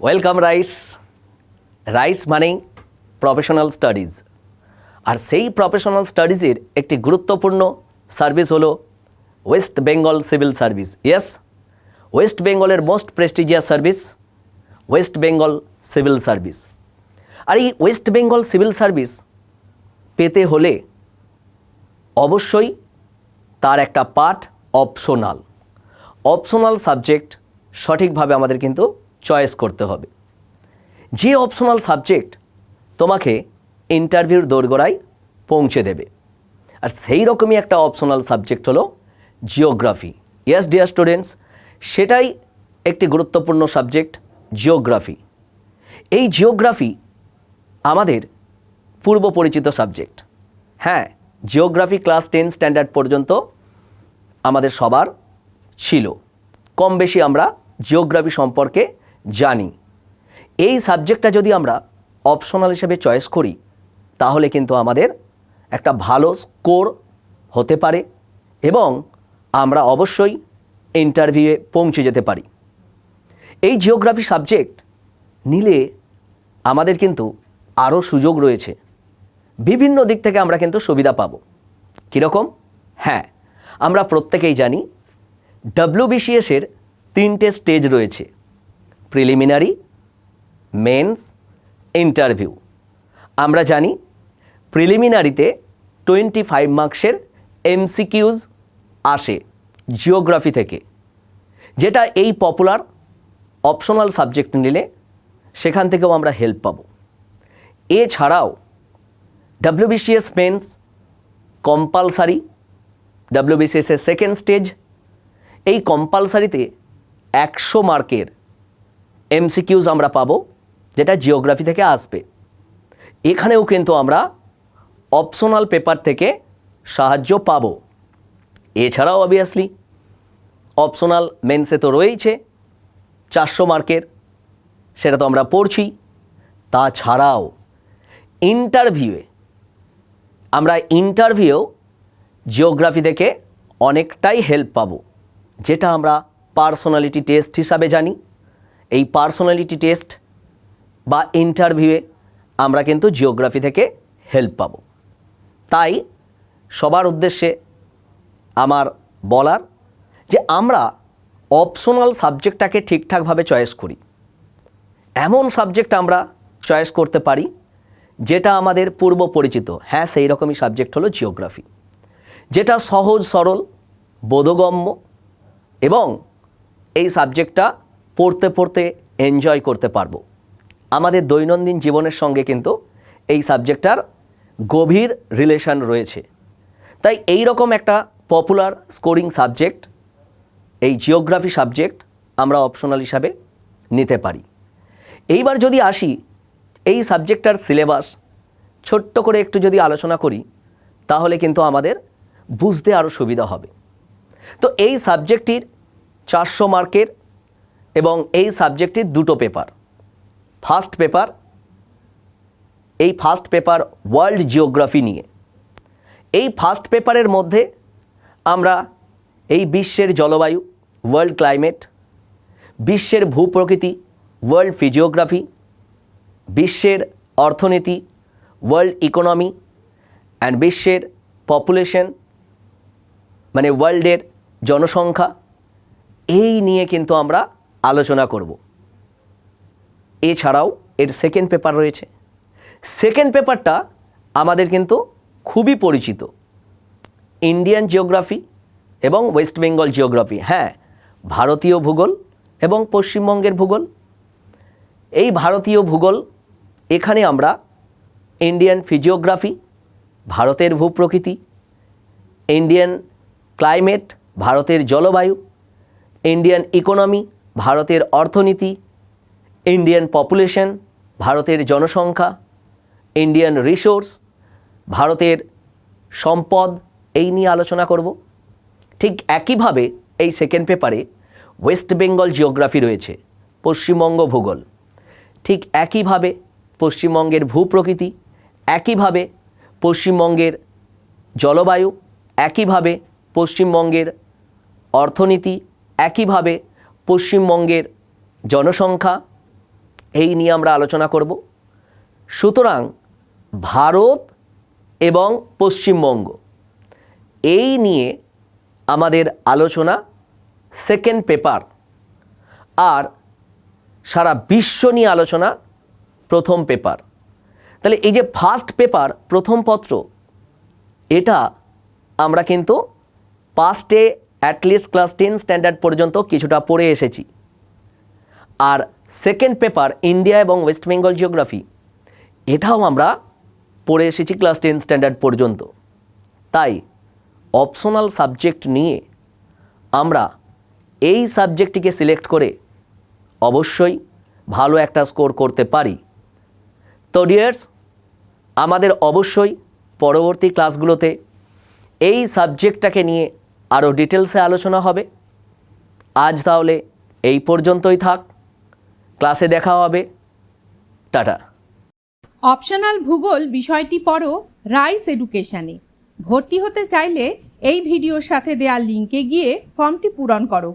Welcome rice rice মানেই professional studies আর সেই প্রফেশনাল স্টাডিজের একটি গুরুত্বপূর্ণ সার্ভিস হলো West Bengal civil service yes West বেঙ্গলের most prestigious service West Bengal civil service আর এই ওয়েস্ট বেঙ্গল সিভিল সার্ভিস পেতে হলে অবশ্যই তার একটা পার্ট অপশনাল অপশনাল সাবজেক্ট সঠিকভাবে আমাদের কিন্তু চয়েস করতে হবে। যে অপশনাল সাবজেক্ট তোমাকে ইন্টারভিউর দোরগোড়ায় পৌঁছে দেবে। আর সেই রকমই একটা অপশনাল সাবজেক্ট হলো জিওগ্রাফি ইয়াস ডিয়ার স্টুডেন্টস সেটাই একটি গুরুত্বপূর্ণ সাবজেক্ট জিওগ্রাফি এই জিওগ্রাফি আমাদের পূর্ব পরিচিত সাবজেক্ট হ্যাঁ জিওগ্রাফি ক্লাস টেন স্ট্যান্ডার্ড পর্যন্ত আমাদের সবার ছিল। কম বেশি আমরা জিওগ্রাফি সম্পর্কে জানি। এই সাবজেক্টটা যদি আমরা অপশনাল হিসেবে চয়েস করি, তাহলে কিন্তু আমাদের একটা ভালো স্কোর হতে পারে এবং আমরা অবশ্যই ইন্টারভিউয়ে পৌঁছে যেতে পারি। এই জিওগ্রাফি সাবজেক্ট নিলে আমাদের কিন্তু আরও সুযোগ রয়েছে। বিভিন্ন দিক থেকে আমরা কিন্তু সুবিধা পাব। কীরকম? হ্যাঁ আমরা প্রত্যেকেই জানি ডাব্লিউবিসিএসের তিনটে স্টেজ রয়েছে। প্রিলিমিনারি মেন্স ইন্টারভিউ আমরা জানি প্রিলিমিনারিতে টোয়েন্টি ফাইভ মার্কসের এমসিকিউজ আসে জিওগ্রাফি থেকে। যেটা এই পপুলার অপশনাল সাবজেক্ট নিলে সেখান থেকেও আমরা হেল্প পাবো। এছাড়াও ডাব্লিউবিসিএস মেন্স কম্পালসারি ডাব্লিউবিসিএসের সেকেন্ড স্টেজ এই কম্পালসারিতে একশো মার্কের এমসিকিউজ আমরা পাবো, যেটা জিওগ্রাফি থেকে আসবে। এখানেও কিন্তু আমরা অপশনাল পেপার থেকে সাহায্য পাব। এছাড়াও অবভিয়াসলি অপশনাল মেন্সে তো রয়েইছে, চারশো মার্কের, সেটা তো আমরা পড়ছি। তাছাড়াও ইন্টারভিউয়ে আমরা ইন্টারভিউয়েও জিওগ্রাফি থেকে অনেকটাই হেল্প পাবো, যেটা আমরা পার্সোনালিটি টেস্ট হিসাবে জানি। এই পার্সোনালিটি টেস্ট বা ইন্টারভিউয়ে আমরা কিন্তু জিওগ্রাফি থেকে হেল্প পাবো। তাই সবার উদ্দেশ্যে আমার বলার যে আমরা অপশনাল সাবজেক্টটাকে ঠিকঠাকভাবে চয়েস করি। এমন সাবজেক্ট আমরা চয়েস করতে পারি যেটা আমাদের পূর্ব পরিচিত হ্যাঁ সেই রকমই সাবজেক্ট হলো জিওগ্রাফি যেটা সহজ, সরল, বোধগম্য এবং এই সাবজেক্টটা পড়তে পড়তে এনজয় করতে পারব। আমাদের দৈনন্দিন জীবনের সঙ্গে কিন্তু এই সাবজেক্টটার গভীর রিলেশন রয়েছে। তাই এই রকম একটা পপুলার স্কোরিং সাবজেক্ট এই জিওগ্রাফি সাবজেক্ট আমরা অপশনাল হিসাবে নিতে পারি। এইবার যদি আসি, এই সাবজেক্টটার সিলেবাস ছোট্ট করে একটু যদি আলোচনা করি, তাহলে কিন্তু আমাদের বুঝতে আরও সুবিধা হবে। তো এই সাবজেক্টটির চারশো মার্কের এবং এই সাবজেক্টটির দুটো পেপার। ফার্স্ট পেপার, এই ফার্স্ট পেপার ওয়ার্ল্ড জিওগ্রাফি নিয়ে। এই ফার্স্ট পেপারের মধ্যে আমরা এই বিশ্বের জলবায়ু, ওয়ার্ল্ড ক্লাইমেট, বিশ্বের ভূপ্রকৃতি, ওয়ার্ল্ড ফিজিওগ্রাফি, বিশ্বের অর্থনীতি, ওয়ার্ল্ড ইকোনমি অ্যান্ড বিশ্বের পপুলেশন মানে ওয়ার্ল্ডের জনসংখ্যা, এই নিয়ে কিন্তু আমরা আলোচনা করব। এছাড়াও এর সেকেন্ড পেপার রয়েছে। সেকেন্ড পেপারটা আমাদের কিন্তু খুবই পরিচিত। ইন্ডিয়ান জিওগ্রাফি এবং ওয়েস্ট বেঙ্গল জিওগ্রাফি হ্যাঁ ভারতীয় ভূগোল এবং পশ্চিমবঙ্গের ভূগোল। এই ভারতীয় ভূগোল, এখানে আমরা ইন্ডিয়ান ফিজিওগ্রাফি ভারতের ভূপ্রকৃতি ইন্ডিয়ান ক্লাইমেট ভারতের জলবায়ু ইন্ডিয়ান ইকোনমি ভারতের অর্থনীতি ইন্ডিয়ান পপুলেশন ভারতের জনসংখ্যা ইন্ডিয়ান রিসোর্স ভারতের সম্পদ, এই নিয়ে আলোচনা করব। ঠিক একইভাবে এই সেকেন্ড পেপারে ওয়েস্ট বেঙ্গল জিওগ্রাফি রয়েছে, পশ্চিমবঙ্গ ভূগোল। ঠিক একইভাবে পশ্চিমবঙ্গের ভূপ্রকৃতি, একইভাবে পশ্চিমবঙ্গের জলবায়ু, একইভাবে পশ্চিমবঙ্গের অর্থনীতি, একইভাবে পশ্চিমবঙ্গের জনসংখ্যা, এই নিয়ে আমরা আলোচনা করব। সুতরাং ভারত এবং পশ্চিমবঙ্গ, এই নিয়ে আমাদের আলোচনা সেকেন্ড পেপার আর সারা বিশ্ব নিয়ে আলোচনা প্রথম পেপার তাহলে এই যে ফার্স্ট পেপার প্রথম পত্র, এটা আমরা কিন্তু পাস্টে at least class ten standard পর্যন্ত কিছুটা পড়ে এসেছি। আর সেকেন্ড পেপার ইন্ডিয়া এবং ওয়েস্ট বেঙ্গল জিওগ্রাফি এটাও আমরা পড়ে এসেছি ক্লাস টেন স্ট্যান্ডার্ড পর্যন্ত। তাই অপশনাল সাবজেক্ট নিয়ে আমরা এই সাবজেক্টটিকে সিলেক্ট করে অবশ্যই ভালো একটা স্কোর করতে পারি। তো ডিয়ার্স আমাদের অবশ্যই পরবর্তী ক্লাসগুলোতে এই সাবজেক্টটাকে নিয়ে আরও ডিটেলসে আলোচনা হবে। আজ তাহলে এই পর্যন্তই থাক। ক্লাসে দেখা হবে। টাটা। অপশনাল ভূগোল বিষয়টি পড়ো রাইস এডুকেশানে। ভর্তি হতে চাইলে এই ভিডিওর সাথে দেওয়া লিঙ্কে গিয়ে ফর্মটি পূরণ করো।